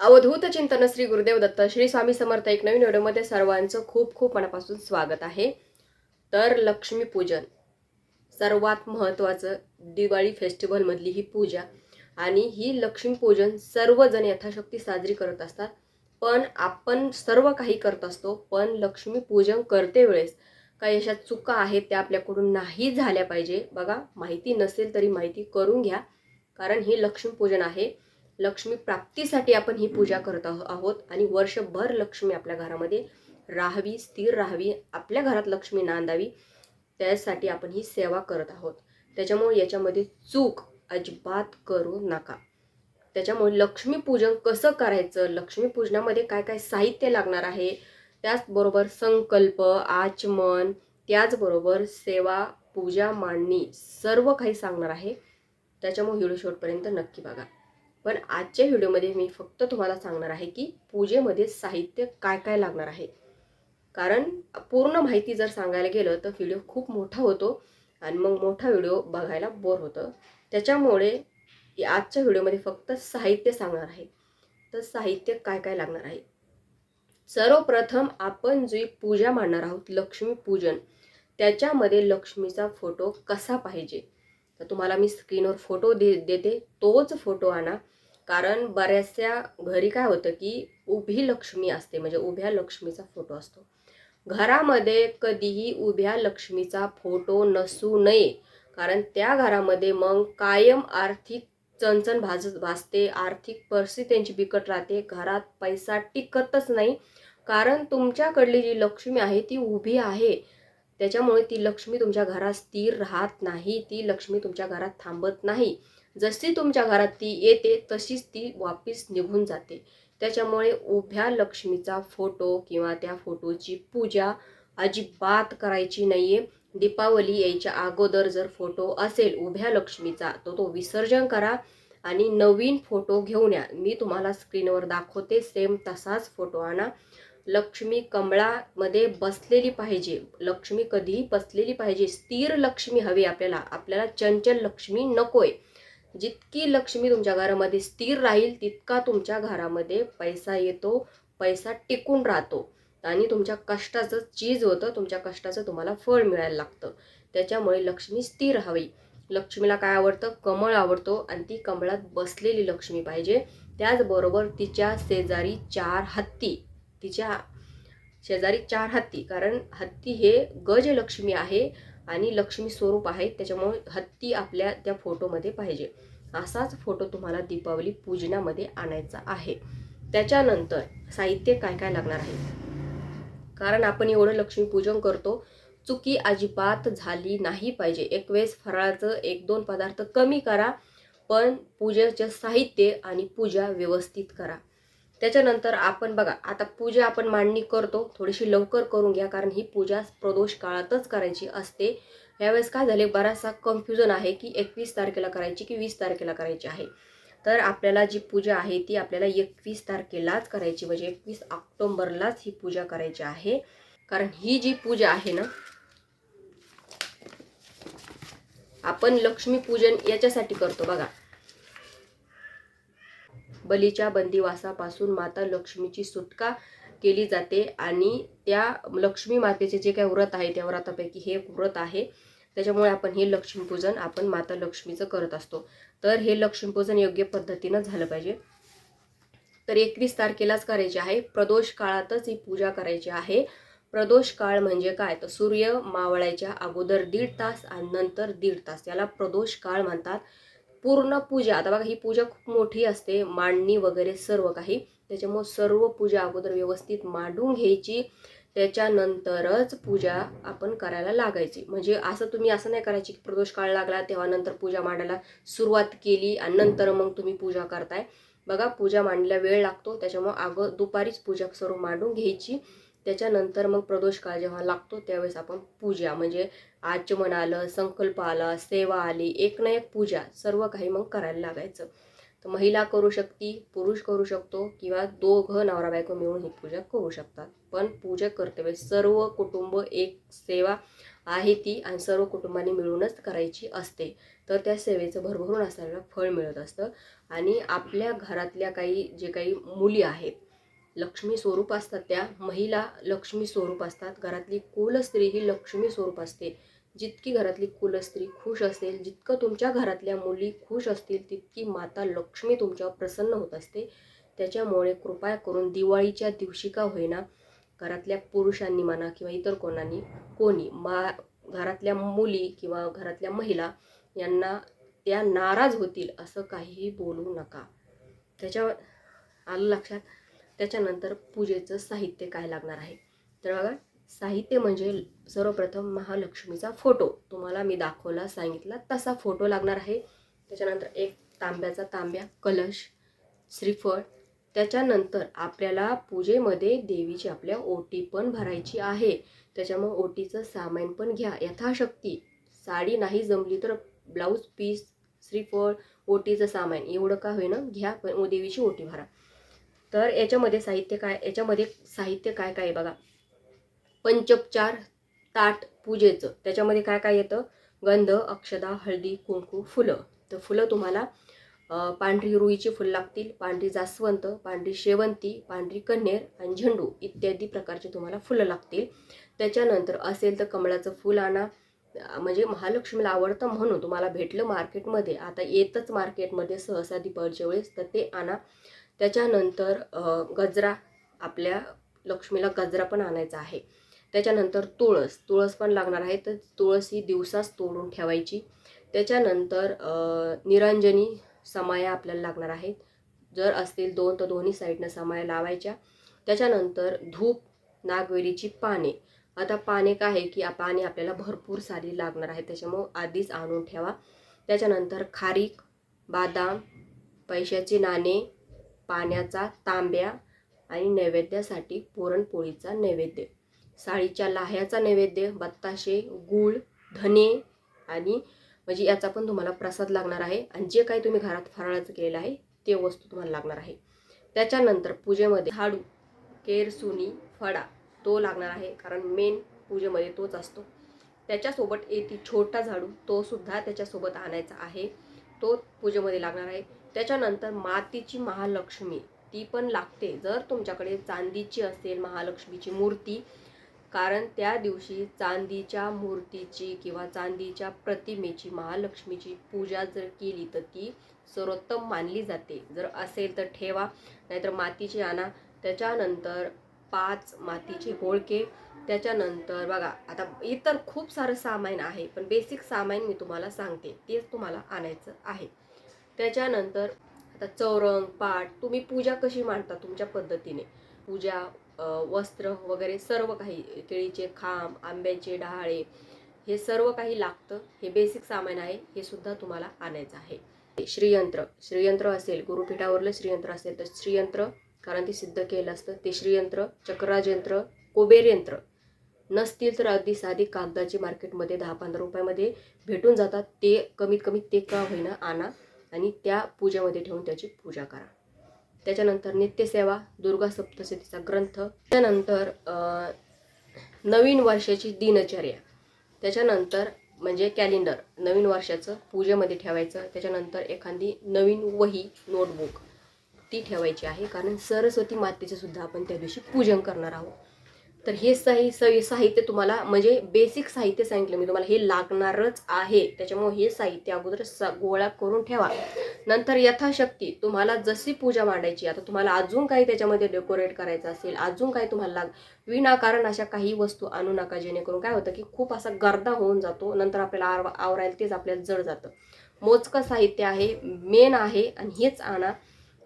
अवधूत चिंतन श्री गुरुदेव दत्त श्री स्वामी समर्थ एक नवीन व्हिडिओमध्ये सर्वांचं खूप खूप मनापासून स्वागत आहे. तर लक्ष्मीपूजन सर्वात महत्त्वाचं दिवाळी फेस्टिवलमधली ही पूजा आणि ही लक्ष्मीपूजन सर्वजण यथाशक्ती साजरी करत असतात. पण आपण सर्व काही करत असतो पण लक्ष्मीपूजन करते वेळेस काही अशा चुका आहेत त्या आपल्याकडून नाही झाल्या पाहिजे. बघा माहिती नसेल तरी माहिती करून घ्या कारण हे लक्ष्मीपूजन आहे. लक्ष्मी प्राप्तीसाठी आपण ही पूजा करत आहो- आहोत. आणि वर्षभर लक्ष्मी आपल्या घरामध्ये राहावी स्थिर राहावी आपल्या घरात लक्ष्मी नांदावी. त्यासाठी आपण ही सेवा करत आहोत. त्याच्यामुळे याच्यामध्ये चूक अजिबात करू नका. त्याच्यामुळे लक्ष्मीपूजन कसं करायचं? लक्ष्मीपूजनामध्ये काय काय साहित्य लागणार आहे? त्याचबरोबर संकल्प आचमन त्याचबरोबर सेवा पूजा मांडणी सर्व काही सांगणार आहे. त्याच्यामुळे व्हिडिओ शेवटपर्यंत नक्की बघा. पण आजच्या व्हिडिओमध्ये मी फक्त तुम्हाला सांगणार आहे की पूजेमध्ये साहित्य काय काय लागणार आहे. कारण पूर्ण माहिती जर सांगायला गेलं तर व्हिडिओ खूप मोठा होतो आणि मग मोठा व्हिडिओ बघायला बोर होतं. त्याच्यामुळे आजच्या व्हिडिओमध्ये फक्त साहित्य सांगणार आहे. तर साहित्य काय काय लागणार आहे? सर्वप्रथम आपण जी पूजा मांडणार आहोत लक्ष्मी पूजन त्याच्यामध्ये लक्ष्मीचा फोटो कसा पाहिजे? तर तुम्हाला मी स्क्रीनवर फोटो दे देते. तोच फोटो आणा. कारण बऱ्याचशा घरी काय होतं की उभी लक्ष्मी असते म्हणजे उभ्या लक्ष्मीचा फोटो असतो. घरामध्ये कधीही उभ्या लक्ष्मीचा फोटो नसू नये कारण त्या घरामध्ये मग कायम आर्थिक चणचण भाज भासते आर्थिक परिस्थिती त्यांची बिकट राहते घरात पैसा टिकतच नाही. कारण तुमच्याकडली जी लक्ष्मी आहे ती उभी आहे. त्याच्यामुळे ती लक्ष्मी तुमच्या घरात स्थिर राहत नाही ती लक्ष्मी तुमच्या घरात थांबत नाही. जशी तुमच्या घरात ती येते तशीच ती वापस निघून जाते. त्याच्यामुळे उभ्या लक्ष्मीचा फोटो किंवा त्या फोटोची पूजा अजिबात करायची नाही आहे दीपावली यायच्या अगोदर जर फोटो असेल उभ्या लक्ष्मीचा तो तो विसर्जन करा आणि नवीन फोटो घेऊन या. मी तुम्हाला स्क्रीनवर दाखवते सेम तसाच फोटो आणा. लक्ष्मी कमळामध्ये बसलेली पाहिजे. लक्ष्मी कधीही बसलेली पाहिजे. स्थिर लक्ष्मी हवी आपल्याला. आपल्याला चंचल लक्ष्मी नकोय. जितकी लक्ष्मी तुमच्या घरामध्ये स्थिर राहील तितका तुमच्या घरामध्ये पैसा येतो पैसा टिकून राहतो. आणि तुमच्या कष्टाचं चीज होतं तुमच्या कष्टाचं तुम्हाला फळ मिळायला लागतं. त्याच्यामुळे लक्ष्मी स्थिर हवी. लक्ष्मीला काय आवडतं? कमळ आवडतो आणि ती कमळात बसलेली लक्ष्मी पाहिजे. त्याचबरोबर तिच्या शेजारी चार हत्ती. तिच्या शेजारी चार हत्ती. कारण हत्ती हे गजलक्ष्मी आहे. आणि लक्ष्मी स्वरूप आहे त्याच्यामुळे हत्ती आपल्या त्या फोटोमध्ये पाहिजे. असाच फोटो तुम्हाला दीपावली पूजनामध्ये आणायचा आहे. त्याच्यानंतर साहित्य काय काय लागणार आहे? कारण आपण एवढं लक्ष्मीपूजन करतो चुकी अजिबात झाली नाही पाहिजे. एक वेळेस फराळाचं एक दोन पदार्थ कमी करा पण पूजेचं साहित्य आणि पूजा व्यवस्थित करा. त्याच्यानंतर आपण बघा आता पूजा आपण मांडणी करतो थोडीशी लवकर करून घ्या कारण ही पूजा प्रदोष काळातच करायची असते. यावेळेस काय झाले बराचसा कन्फ्युजन आहे की एकवीस तारखेला करायची की वीस तारखेला करायची आहे. तर आपल्याला जी पूजा आहे ती आपल्याला एकवीस तारखेलाच करायची म्हणजे एकवीस ऑक्टोंबरलाच ही पूजा करायची आहे. कारण ही जी पूजा आहे ना आपण लक्ष्मीपूजन याच्यासाठी करतो बघा. बलीच्या बंदिवासापासून माता लक्ष्मीची सुटका केली जाते आणि त्या लक्ष्मी मातेचे जे काही व्रत आहे त्या व्रतापैकी हे व्रत आहे. त्याच्यामुळे आपण हे लक्ष्मीपूजन आपण माता लक्ष्मीचं करत असतो. तर हे लक्ष्मीपूजन योग्य पद्धतीनं झालं पाहिजे. तर एकवीस तारखेलाच करायची आहे. प्रदोष काळातच ही पूजा करायची आहे. प्रदोष काळ म्हणजे काय? तर सूर्य मावळायच्या अगोदर दीड तास आणि नंतर दीड तास. याला प्रदोष काळ म्हणतात. पूर्ण पूजा आता बघा ही पूजा खूप मोठी असते मांडणी वगैरे सर्व काही. त्याच्यामुळं सर्व पूजा अगोदर व्यवस्थित मांडून घ्यायची. त्याच्यानंतरच पूजा आपण करायला लागायची. म्हणजे असं तुम्ही असं नाही करायची की प्रदोष काळ लागला तेव्हा नंतर पूजा मांडायला सुरुवात केली आणि नंतर मग तुम्ही पूजा करताय. बघा पूजा मांडल्या वेळ लागतो त्याच्यामुळं अगो दुपारीच पूजा सर्व मांडून घ्यायची. त्याच्यानंतर मग प्रदोष काळ जेव्हा लागतो त्यावेळेस आपण पूजा म्हणजे आचमन आलं संकल्प आला सेवा आली एक ना एक पूजा सर्व काही मग करायला लागायचं. तर महिला करू शकती पुरुष करू शकतो किंवा दोघं नवरा बायको मिळून ही पूजा करू शकतात. पण पूजा करते वेळेस सर्व कुटुंब एक सेवा आहे ती आणि सर्व कुटुंबाने मिळूनच करायची असते. तर त्या सेवेचं भरभरून असल्याला फळ मिळत असतं. आणि आपल्या घरातल्या काही जे काही मुली आहेत लक्ष्मी स्वरूप असतात त्या. महिला लक्ष्मी स्वरूप असतात. घरातली कुलस्त्री ही लक्ष्मी स्वरूप असते. जितकी घरातली कुलस्त्री खुश असेल जितकं तुमच्या घरातल्या मुली खुश असतील तितकी माता लक्ष्मी तुमच्यावर प्रसन्न होत असते. त्याच्यामुळे कृपा करून दिवाळीच्या दिवशी का होईना घरातल्या पुरुषांनी म्हणा किंवा इतर कोणानी कोणी मा घरातल्या मुली किंवा घरातल्या महिला यांना त्या नाराज होतील असं काहीही बोलू नका. त्याच्यावर आलं लक्षात? त्याच्यानंतर पूजेचं साहित्य काय लागणार आहे? तर बघा साहित्य म्हणजे सर्वप्रथम महालक्ष्मीचा फोटो. तुम्हाला मी दाखवला सांगितला तसा फोटो लागणार आहे. त्याच्यानंतर एक तांब्याचा तांब्या कलश श्रीफळ. त्याच्यानंतर आपल्याला पूजेमध्ये देवीची आपल्या ओटी पण भरायची आहे. त्याच्यामुळे ओटीचं सामान पण घ्या. यथाशक्ती. साडी नाही जमली तर ब्लाऊज पीस श्रीफळ ओटीचं सामान. एवढं का होईना घ्या पण देवीची ओटी भरा. तर याच्यामध्ये साहित्य काय याच्यामध्ये साहित्य काय काय आहे बघा. पंचोपचार ताट पूजेचं. त्याच्यामध्ये काय काय येतं? गंध अक्षदा हळदी कुंकू फुलं. तर फुलं तुम्हाला पांढरी रुईची फुलं लागतील पांढरी जास्वंत पांढरी शेवंती पांढरी कन्हेर आणि झेंडू इत्यादी प्रकारची तुम्हाला फुलं लागतील. त्याच्यानंतर असेल तर कमळाचं फुल आणा. म्हणजे महालक्ष्मीला आवडतं म्हणून तुम्हाला भेटलं मार्केटमध्ये आता येतच मार्केटमध्ये सहसा दीपावलीच्या वेळेस तर ते आणा. त्याच्यानंतर गजरा आपल्या लक्ष्मीला गजरा पण आणायचा आहे. त्याच्यानंतर तुळस तुळस पण लागणार आहे. तर तुळस ही दिवसाच तोडून ठेवायची. त्याच्यानंतर निरंजनी समाया आपल्याला लागणार आहेत. जर असतील दोन तर दोन्ही साईडनं समाया लावायच्या. त्याच्यानंतर धूप नागवेलीची पाने. आता पाने काय आहे की पाने आपल्याला भरपूर सारी लागणार आहे त्याच्यामुळं आधीच आणून ठेवा. त्याच्यानंतर खारीक बादाम पैशाची नाणे पाण्याचा तांब्या आणि नैवेद्यासाठी पुरणपोळीचा नैवेद्य. साळीच्या लाह्याचा नैवेद्य बत्ताशे गूळ धने आणि म्हणजे याचा पण तुम्हाला प्रसाद लागणार आहे. आणि जे काही तुम्ही घरात फराळाचं केलेलं आहे ते वस्तू तुम्हाला लागणार आहे. त्याच्यानंतर पूजेमध्ये झाडू केरसुनी फडा तो लागणार आहे. कारण मेन पूजेमध्ये तोच असतो. त्याच्यासोबत येते छोटा झाडू तो सुद्धा त्याच्यासोबत आणायचा आहे. तो पूजेमध्ये लागणार आहे. त्याच्यानंतर मातीची महालक्ष्मी ती पण लागते. जर तुमच्याकडे चांदीची असेल महालक्ष्मीची मूर्ती कारण त्या दिवशी चांदीच्या मूर्तीची किंवा चांदीच्या प्रतिमेची महालक्ष्मीची पूजा जर केली तर ती सर्वोत्तम मानली जाते. जर असेल तर ठेवा नाहीतर मातीची आणा. त्याच्यानंतर पाच मातीचे होळके. त्याच्यानंतर बघा आता इतर खूप सारं सामान आहे पण बेसिक सामान मी तुम्हाला सांगते. तेच तुम्हाला आणायचं आहे. त्याच्यानंतर आता चौरंग पाट तुम्ही पूजा कशी मांडता तुमच्या पद्धतीने? पूजा वस्त्र वगैरे सर्व काही केळीचे खांब आंब्याचे डहाळे हे सर्व काही लागतं. हे बेसिक सामान आहे हे सुद्धा तुम्हाला आणायचं आहे. श्रीयंत्र श्रीयंत्र असेल गुरुपीठावरलं श्रीयंत्र असेल तर श्रीयंत्र कारण ते सिद्ध केलं असतं. ते श्रीयंत्र चक्रराज यंत्र कुबेर यंत्र नसतील तर अगदी साधी कागदाची मार्केटमध्ये दहा पंधरा रुपयामध्ये भेटून जातात. ते कमीत कमी ते का होईना आणा आणि त्या पूजेमध्ये ठेवून त्याची पूजा करा. त्याच्यानंतर नित्यसेवा दुर्गा सप्तशतीचा ग्रंथ त्यानंतर नवीन वर्षाची दिनचर्या त्याच्यानंतर म्हणजे कॅलेंडर नवीन वर्षाचं पूजेमध्ये ठेवायचं त्याच्यानंतर एखादी नवीन वही नोटबुक ती ठेवायची आहे. कारण सरस्वती मातेचे सुद्धा आपण त्या दिवशी पूजन करणार आहोत. तर हे साही सही साहित्य तुम्हाला म्हणजे बेसिक साहित्य सांगितलं मी तुम्हाला. हे लागणारच आहे. त्याच्यामुळे हे साहित्य अगोदर स गोळा करून ठेवा. नंतर यथाशक्ती तुम्हाला जशी पूजा मांडायची आता तुम्हाला अजून काही त्याच्यामध्ये डेकोरेट करायचं असेल अजून काही तुम्हाला लाग विनाकारण अशा काही वस्तू आणू नका. जेणेकरून काय होतं की खूप असा गर्दा होऊन जातो. नंतर आपल्याला आव आवरायला तेच आपल्याला जड जातं. मोजकं साहित्य आहे मेन आहे आणि हेच आणा.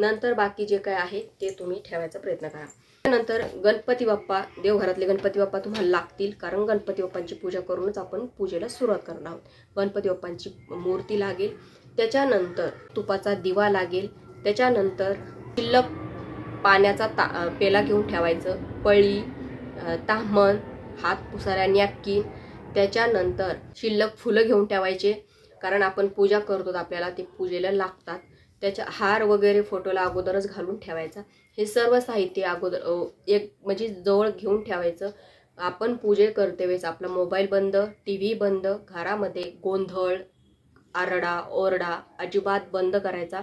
नंतर बाकी जे काय आहे ते तुम्ही ठेवायचा प्रयत्न करा. त्यानंतर गणपती बाप्पा देवघरातले गणपती बाप्पा तुम्हाला लागतील कारण गणपती बाप्पांची पूजा करूनच आपण पूजेला सुरुवात करणार आहोत. गणपती बाप्पांची मूर्ती लागेल त्याच्यानंतर तुपाचा दिवा लागेल त्याच्यानंतर शिल्लक पाण्याचा ता पेला घेऊन ठेवायचं पळी ताम्हण हात पुसाऱ्या नॅपकिन त्याच्यानंतर शिल्लक फुलं घेऊन ठेवायचे कारण आपण पूजा करतो आपल्याला ते पूजेला लागतात. त्याच्या हार वगैरे फोटोला अगोदरच घालून ठेवायचा. हे सर्व साहित्य अगोदर एक म्हणजे जवळ घेऊन ठेवायचं. आपण पूजे करते वेळेस आपला मोबाईल बंद टी व्ही बंद घरामध्ये गोंधळ आरडा ओरडा अजिबात बंद करायचा.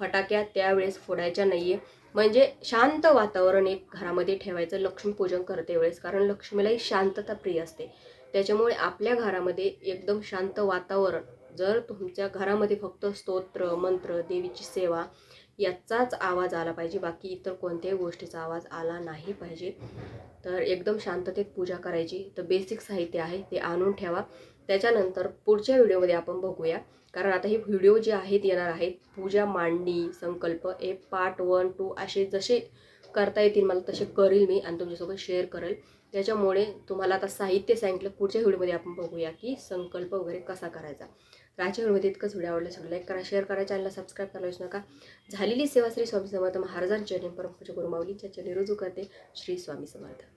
फटाक्या त्यावेळेस फोडायच्या नाही आहे म्हणजे शांत वातावरण एक घरामध्ये ठेवायचं. लक्ष्मीपूजन करते वेळेस. कारण लक्ष्मीलाही शांतता प्रिय असते. त्याच्यामुळे आपल्या घरामध्ये एकदम शांत वातावरण जर तुमच्या घरामध्ये फक्त स्तोत्र मंत्र देवीची सेवा याचाच आवाज आला पाहिजे बाकी इतर कोणत्याही गोष्टीचा आवाज आला नाही पाहिजे. तर एकदम शांततेत पूजा करायची. तर बेसिक साहित्य आहे ते आणून ठेवा. त्याच्यानंतर पुढच्या व्हिडिओमध्ये आपण बघूया. कारण आता हे व्हिडिओ जे आहेत येणार आहेत पूजा मांडणी संकल्प ए पार्ट वन टू असे जसे करता येतील मला तसे करील मी आणि तुमच्यासोबत शेअर करेल. त्याच्यामुळे तुम्हाला आता साहित्य सांगितलं पुढच्या व्हिडिओमध्ये आपण बघूया की संकल्प वगैरे कसा करायचा. तर इतकंच व्हिडिओ आवडला असेल लाईक करा शेअर करा चॅनलला सबस्क्राईब करायला विसरू नका. झालेली सेवा श्री स्वामी समर्थ महाराजांच्या चरणी परमपूजा गुरुमाऊलीच्या चरणी रुजू करते. श्री स्वामी समर्थ.